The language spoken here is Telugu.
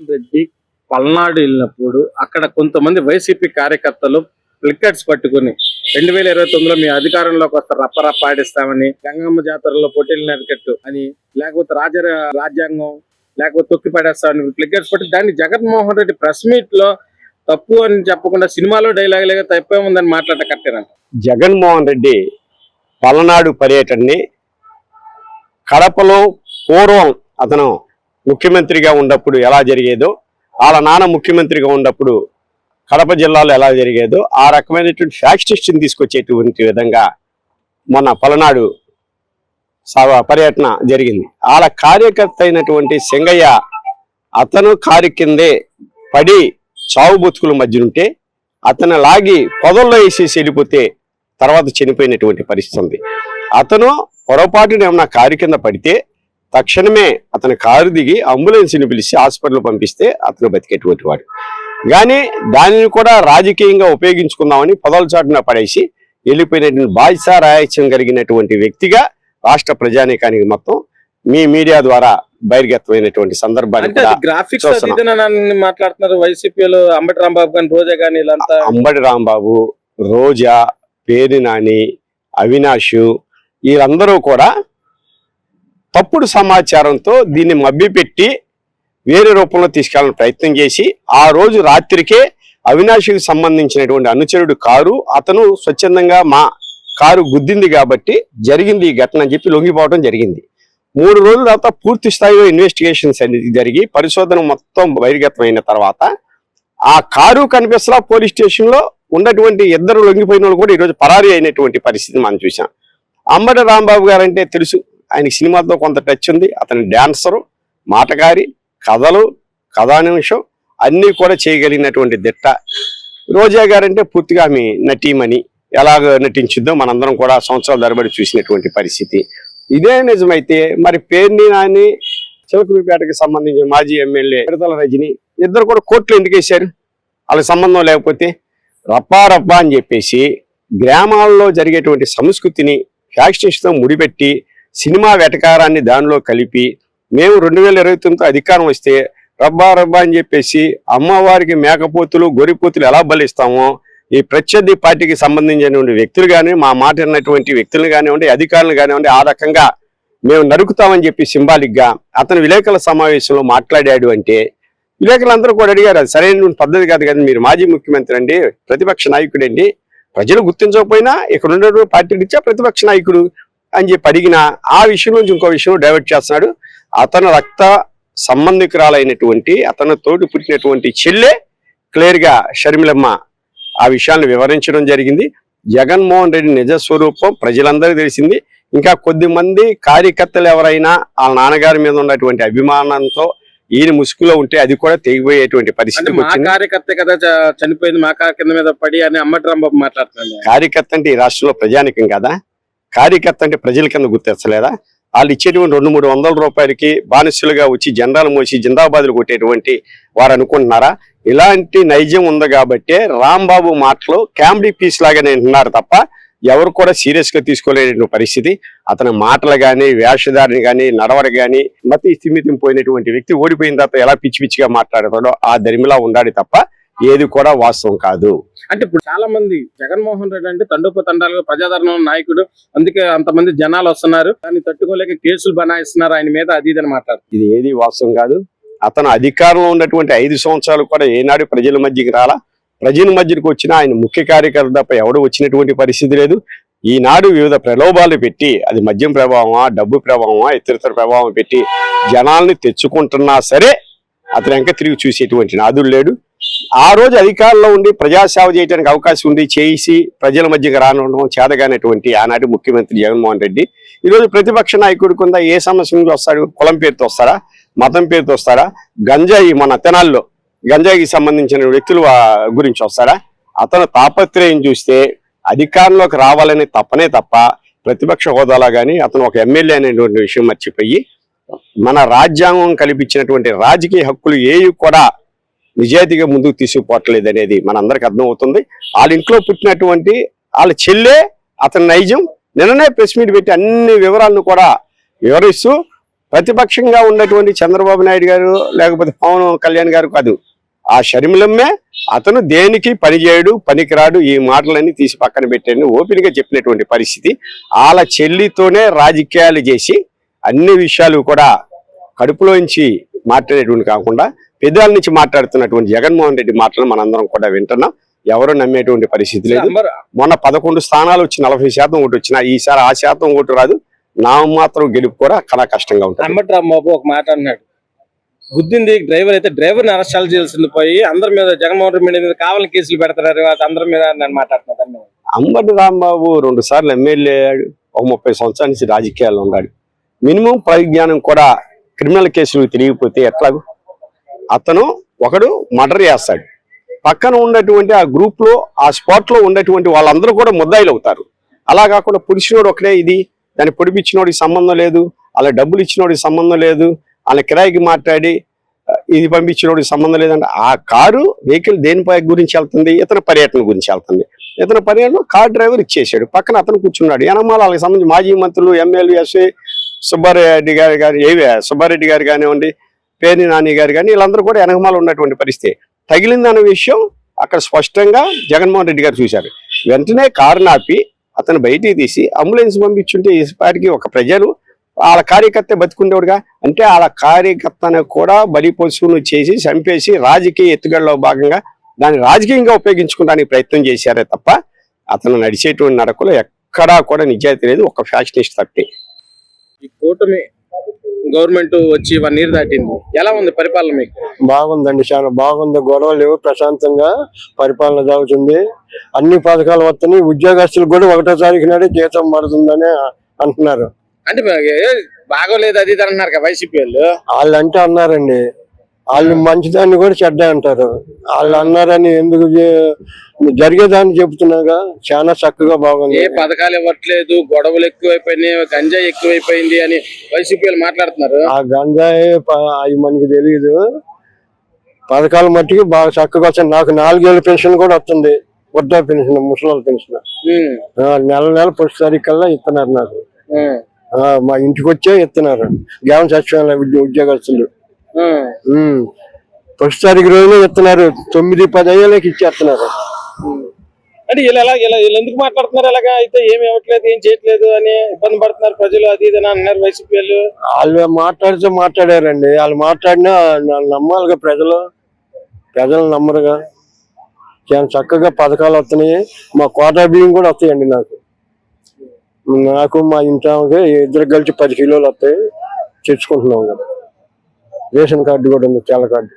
రెడ్డి పల్నాడు వెళ్ళినప్పుడు అక్కడ కొంతమంది వైసీపీ కార్యకర్తలు ప్లికెట్స్ పట్టుకుని రెండు వేల ఇరవై తొమ్మిదిలో మీ అధికారంలోకి వస్తారు రప్ప రప్ప ఆడిస్తామని గంగమ్మ జాతరలో పోటీలు నరికట్టు అని లేకపోతే రాజ రాజ్యాంగం లేకపోతే తొక్కి పడేస్తామని ప్లికెట్స్ పట్టి దాన్ని జగన్మోహన్ రెడ్డి ప్రెస్ మీట్లో తప్పు అని చెప్పకుండా సినిమాలో డైలాగ్ లేక తప్పే ఉందని మాట్లాడ కట్టారు జగన్మోహన్ రెడ్డి పలనాడు పర్యటనని కడపలో పూర్వం అతను ముఖ్యమంత్రిగా ఉన్నప్పుడు ఎలా జరిగేదో వాళ్ళ నాన్న ముఖ్యమంత్రిగా ఉన్నప్పుడు కడప జిల్లాలో ఎలా జరిగేదో ఆ రకమైనటువంటి ఫ్యాక్షన్ తీసుకొచ్చేటువంటి విధంగా మొన్న పలనాడు పర్యటన జరిగింది. వాళ్ళ కార్యకర్త అయినటువంటి సింగయ్య అతను కారు కిందే పడి చావు బతుకుల మధ్య ఉంటే అతను లాగి పొదల్లో వేసేసి వెళ్ళిపోతే తర్వాత చనిపోయినటువంటి పరిస్థితి ఉంది. అతను పొరపాటున ఏమన్నా కారు కింద పడితే తక్షణమే అతని కారు దిగి అంబులెన్స్ని పిలిచి హాస్పిటల్ పంపిస్తే అతను బతికేటువంటి వాడు. కానీ దానిని కూడా రాజకీయంగా ఉపయోగించుకుందామని పొదల చాటున పడేసి వెళ్ళిపోయినటువంటి బాధ్యత రాయత్యం కలిగినటువంటి వ్యక్తిగా రాష్ట్ర ప్రజానీకానికి మొత్తం మీ మీడియా ద్వారా బహిర్గతమైనటువంటి సందర్భాన్ని గ్రాఫిక్స్ మాట్లాడుతున్నారు. వైసీపీలో అంబటి రాంబాబు కానీ రోజా కానీ అంబడి రాంబాబు రోజా పేరు నాని అవినాష్ వీళ్ళందరూ కూడా తప్పుడు సమాచారంతో దీన్ని మభ్యపెట్టి వేరే రూపంలో తీసుకెళ్ళాలని ప్రయత్నం చేసి ఆ రోజు రాత్రికే అవినాషికి సంబంధించినటువంటి అనుచరుడు కారు అతను స్వచ్ఛందంగా మా కారు గుద్దింది కాబట్టి జరిగింది ఈ ఘటన అని చెప్పి లొంగిపోవడం జరిగింది. మూడు రోజుల తర్వాత పూర్తి స్థాయిలో ఇన్వెస్టిగేషన్స్ అనేది జరిగి పరిశోధన మొత్తం బహిర్గతమైన తర్వాత ఆ కారు కనిపిస్తలా పోలీస్ స్టేషన్లో ఉన్నటువంటి ఇద్దరు లొంగిపోయిన వాళ్ళు కూడా ఈరోజు పరారీ అయినటువంటి పరిస్థితి మనం చూసాం అంబటి రాంబాబు గారు అంటే తెలుసు ఆయన సినిమాతో కొంత టచ్ ఉంది. అతని డాన్సరు మాటగారి కథలు కథానిమిషం అన్నీ కూడా చేయగలిగినటువంటి దిట్ట. రోజా గారంటే పూర్తిగా ఆమె నటీమణి. ఎలాగ నటించిద్దో మనందరం కూడా సంవత్సరాల తరబడి చూసినటువంటి పరిస్థితి. ఇదే నిజమైతే మరి పేర్ని నాని చిలకూరిపేటకి సంబంధించిన మాజీ ఎమ్మెల్యే విడతల రజని ఇద్దరు కూడా కోర్టులు ఎందుకు వేశారు? వాళ్ళకి సంబంధం లేకపోతే రప్పా రప్పా అని చెప్పేసి గ్రామాల్లో జరిగేటువంటి సంస్కృతిని ఫ్యాక్షన్స్తో ముడిపెట్టి సినిమా వెటకారాన్ని దానిలో కలిపి మేము రెండు వేల ఇరవై తొమ్మిదితో అధికారం వస్తే రబ్బా రబ్బా అని చెప్పేసి అమ్మవారికి మేకపోతులు గొరిపోతులు ఎలా బలిస్తామో ఈ ప్రత్యర్థి పార్టీకి సంబంధించినటువంటి వ్యక్తులు కానీ మా మాట అన్నటువంటి వ్యక్తులు కానివ్వండి అధికారులు కానివ్వండి ఆ రకంగా మేము నరుకుతామని చెప్పి సింబాలిక్గా అతను విలేకరుల సమావేశంలో మాట్లాడాడు అంటే విలేకరులందరూ కూడా అడిగారు అది సరైన పద్ధతి కాదు కదా మీరు మాజీ ముఖ్యమంత్రి అండి ప్రతిపక్ష నాయకుడు అండి ప్రజలు గుర్తించకపోయినా ఇక్కడ ఉన్నటువంటి పార్టీ ఇచ్చా ప్రతిపక్ష నాయకుడు అని చెప్పి అడిగిన ఆ విషయం నుంచి ఇంకో విషయం డైవర్ట్ చేస్తున్నాడు. అతను రక్త సంబంధికురాలైనటువంటి అతను తోటి పుట్టినటువంటి చెల్లె క్లియర్గా షర్మిలమ్మ ఆ విషయాన్ని వివరించడం జరిగింది. జగన్మోహన్ రెడ్డి నిజ స్వరూపం ప్రజలందరికీ తెలిసింది. ఇంకా కొద్ది మంది కార్యకర్తలు ఎవరైనా వాళ్ళ నాన్నగారి మీద ఉన్నటువంటి అభిమానంతో ఈయన ముసుగులో ఉంటే అది కూడా తెగిపోయేటువంటి పరిస్థితి కార్యకర్త కదా చనిపోయింది మా కింద మీద పడి అని అంబటి రాంబాబు మాట్లాడుతున్నాను కార్యకర్త అంటే ఈ రాష్ట్రంలో ప్రజానికం కదా? కార్యకర్త అంటే ప్రజల కింద గుర్తించలేదా వాళ్ళు ఇచ్చేటువంటి రెండు మూడు వందల రూపాయలకి బానిసులుగా వచ్చి జెండాలు మోసి జిందాబాదులు కొట్టేటువంటి వారు అనుకుంటున్నారా? ఇలాంటి నైజం ఉంది కాబట్టి రాంబాబు మాటలు క్యామ్డీ పీస్ లాగానే వింటున్నారు తప్ప ఎవరు కూడా సీరియస్గా తీసుకోలేని పరిస్థితి. అతని మాటలు గాని వేషధారిని గాని నడవడి గాని మతి స్థిమితం పోయినటువంటి వ్యక్తి ఓడిపోయిన తర్వాత ఎలా పిచ్చి పిచ్చిగా మాట్లాడతాడో ఆ దరిమిలా ఉండాలి తప్ప ఏది కూడా వాస్తవం కాదు. అంటే ఇప్పుడు చాలా మంది జగన్మోహన్ రెడ్డి అంటే తండోప తండాలుగా ప్రజాదరణ నాయకుడు. అందుకే అంతమంది జనాలు వస్తున్నారు. దాన్ని తట్టుకోలేక కేసులు బనాయిస్తున్నారు ఆయన మీద అది ఇదని మాట్లాడుతున్నారు. ఇది ఏది వాస్తవం కాదు. అతను అధికారంలో ఉన్నటువంటి ఐదు సంవత్సరాలు కూడా ఏనాడు ప్రజల మధ్యకి రాలా. ప్రజల మధ్యకి వచ్చిన ఆయన ముఖ్య కార్యకర్త తప్ప ఎవడు వచ్చినటువంటి పరిస్థితి లేదు. ఈనాడు వివిధ ప్రలోభాలు పెట్టి అది మద్యం ప్రభావమా డబ్బు ప్రభావమా ఇతరితర ప్రభావం పెట్టి జనాల్ని తెచ్చుకుంటున్నా సరే అతను ఇంకా తిరిగి చూసేటువంటి నాదుడు లేడు. ఆ రోజు అధికారంలో ఉండి ప్రజాసేవ చేయడానికి అవకాశం ఉంది చేసి ప్రజల మధ్యకి రానుండడం చేదగానటువంటి ఆనాటి ముఖ్యమంత్రి జగన్మోహన్ రెడ్డి. ఈ రోజు ప్రతిపక్ష నాయకుడి కింద ఏ సమస్య నుంచి వస్తాడు? కులం పేరుతో వస్తారా? మతం పేరుతో వస్తారా? గంజాయి మన తెనాల్లో గంజాయికి సంబంధించిన వ్యక్తుల గురించి వస్తాడా అతను తాపత్రయం చూస్తే అధికారంలోకి రావాలని తప్పనే తప్ప ప్రతిపక్ష హోదాలో కానీ అతను ఒక ఎమ్మెల్యే అనేటువంటి విషయం మర్చిపోయి మన రాజ్యాంగం కల్పించినటువంటి రాజకీయ హక్కులు ఏవి కూడా నిజాయితీగా ముందుకు తీసుకుపోవట్లేదు అనేది మనందరికి అర్థమవుతుంది. వాళ్ళ ఇంట్లో పుట్టినటువంటి వాళ్ళ చెల్లె అతని నైజం నిన్ననే ప్రెస్ మీట్ పెట్టి అన్ని వివరాలను కూడా వివరిస్తూ ప్రతిపక్షంగా ఉన్నటువంటి చంద్రబాబు నాయుడు గారు లేకపోతే పవన్ కళ్యాణ్ గారు కాదు ఆ షర్మిలమ్మే అతను దేనికి పనిచేయడు పనికిరాడు ఈ మాటలన్నీ తీసి పక్కన పెట్టాడు. ఓపెన్గా చెప్పినటువంటి పరిస్థితి. వాళ్ళ చెల్లితోనే రాజకీయాలు చేసి అన్ని విషయాలు కూడా కడుపులోంచి మాట్లాడేటువంటి కాకుండా పెదాల నుంచి మాట్లాడుతున్నటువంటి జగన్మోహన్ రెడ్డి మాటలు మనందరం కూడా వింటున్నాం. ఎవరు నమ్మేటువంటి పరిస్థితి లేదు. మొన్న పదకొండు స్థానాలు వచ్చి నలభై శాతం ఓటు వచ్చిన ఈసారి ఆ శాతం ఓటు రాదు. నా మాత్రం గెలుపు కూడా చాలా కష్టంగా ఉంటుంది. అంబటి రాంబాబు ఒక మాట అన్నాడు. గుద్దింది డ్రైవర్ అయితే డ్రైవర్ని అరెస్ట్ చేయాల్సింది పోయి అందరి మీద జగన్మోహన్ రెడ్డి మీద కావాలని కేసులు పెడతారు అది అందరి మీద నేను మాట్లాడుతున్నాను అంబటి రాంబాబు రెండు సార్లు ఎమ్మెల్యే అయ్యాడు. ఒక ముప్పై సంవత్సరాల నుంచి రాజకీయాల్లో ఉన్నాడు. మినిమం పరిజ్ఞానం కూడా క్రిమినల్ కేసులు తిరిగిపోతే ఎట్లాగు? అతను ఒకడు మర్డర్ చేస్తాడు. పక్కన ఉన్నటువంటి ఆ గ్రూప్లో ఆ స్పాట్లో ఉన్నటువంటి వాళ్ళందరూ కూడా ముద్దాయిలు అవుతారు అలా కాకుండా పుడిచినోడు ఒకడే ఇది దాన్ని పొడిపించినోడికి సంబంధం లేదు అలా డబ్బులు ఇచ్చినోడికి సంబంధం లేదు అలా కిరాయికి మాట్లాడి ఇది పంపించినోడికి సంబంధం లేదంటే ఆ కారు వెహికల్ దేనిపై గురించి వెళ్తుంది ఇతని పర్యటన గురించి వెళ్తుంది. ఇతని పర్యటన కార్ డ్రైవర్ ఇచ్చేసాడు. పక్కన అతను కూర్చున్నాడు. ఎనమాల వాళ్ళకి సంబంధించి మాజీ మంత్రులు ఎమ్మెల్యే ఎస్ఏ సుబ్బారెడ్డి గారు గారు ఏవి సుబ్బారెడ్డి గారు కానివ్వండి పేర్ని నాని గారు కానీ వీళ్ళందరూ కూడా వెనకమాల ఉన్నటువంటి పరిస్థితి. తగిలిందన్న విషయం అక్కడ స్పష్టంగా జగన్మోహన్ రెడ్డి గారు చూశారు. వెంటనే కారు నాపి అతను బయటికి తీసి అంబులెన్స్ పంపించుంటే ఈసారికి ఒక ప్రజలు వాళ్ళ కార్యకర్త బతుకుండేవాడుగా. అంటే వాళ్ళ కార్యకర్తను కూడా బలి పశువును చేసి చంపేసి రాజకీయ ఎత్తుగడలో భాగంగా దాన్ని రాజకీయంగా ఉపయోగించుకోవడానికి ప్రయత్నం చేశారే తప్ప అతను నడిచేటువంటి నడకలో ఎక్కడా కూడా నిజాయితీ లేదు. ఒక ఫ్యాషనిస్ట్ తప్పే. ఈ కూటమి గవర్నమెంట్ వచ్చి వన్ ఇయర్ దాటింది. ఎలా ఉంది పరిపాలన మీకు? బాగుందండి చాలా బాగుంది. గొడవలు లేవు ప్రశాంతంగా పరిపాలన సాగుతుంది అన్ని పథకాలు వస్తున్నాయి. ఉద్యోగస్తులకు కూడా ఒకటో తారీఖు నాడే జీతం పడుతుందని అంటున్నారు. అంటే బాగోలేదు అది ఇది అంటున్నారు కదా వైసీపీ వాళ్ళు? వాళ్ళు అంటే అన్నారండి వాళ్ళు మంచిదాన్ని కూడా చెడ్డ అంటారు. వాళ్ళు అన్నారని ఎందుకు జరిగేదాన్ని చెబుతున్నాగా. చాలా చక్కగా బాగుంది. ఏ పథకాలు ఇవ్వట్లేదు గొడవలు ఎక్కువైపోయినాయి గంజాయి ఎక్కువైపోయింది అని వైసీపీ మాట్లాడుతున్నారు. ఆ గంజాయి అవి మనకి తెలియదు పథకాలు మట్టికి బాగా చక్కగా వస్తాయి నాకు నాలుగేళ్ళ పెన్షన్ కూడా వస్తుంది. వృద్ధా పెన్షన్ ముసలి పెన్షన్. నెల నెల ఫస్ట్ తారీఖు కల్లా ఇస్తున్నారు నాకు మా ఇంటికి వచ్చే ఇస్తున్నారు గ్రామ సచివాలయ ఉద్యో- ఉద్యోగస్తులు. ఫస్ట్ తారీఖు రోజునే ఇస్తున్నారు తొమ్మిది పది అయ్యేలకి ఇచ్చేస్తున్నారు. అంటే ఇలా వీళ్ళు ఎందుకు మాట్లాడుతున్నారు? ఎలాగా అయితే ఏమి ఇవ్వట్లేదు ఏం చేయట్లేదు అని ఇబ్బంది పడుతున్నారు ప్రజలు అది ఇది అని అన్నారు వైసీపీ వాళ్ళు. వాళ్ళు మాట్లాడితే మాట్లాడారండి. వాళ్ళు మాట్లాడినా నమ్మాలిగా ప్రజలు. ప్రజలు నమ్మరుగా. చాలా చక్కగా పథకాలు వస్తున్నాయి. మా కోటా బియ్యం కూడా వస్తాయండి నాకు. నాకు మా ఇంటి ఇద్దరు కలిసి పది కిలోలు వస్తాయి. తెచ్చుకుంటున్నాం కదా. రేషన్ కార్డు కూడా ఉంది తెల్ల కార్డు.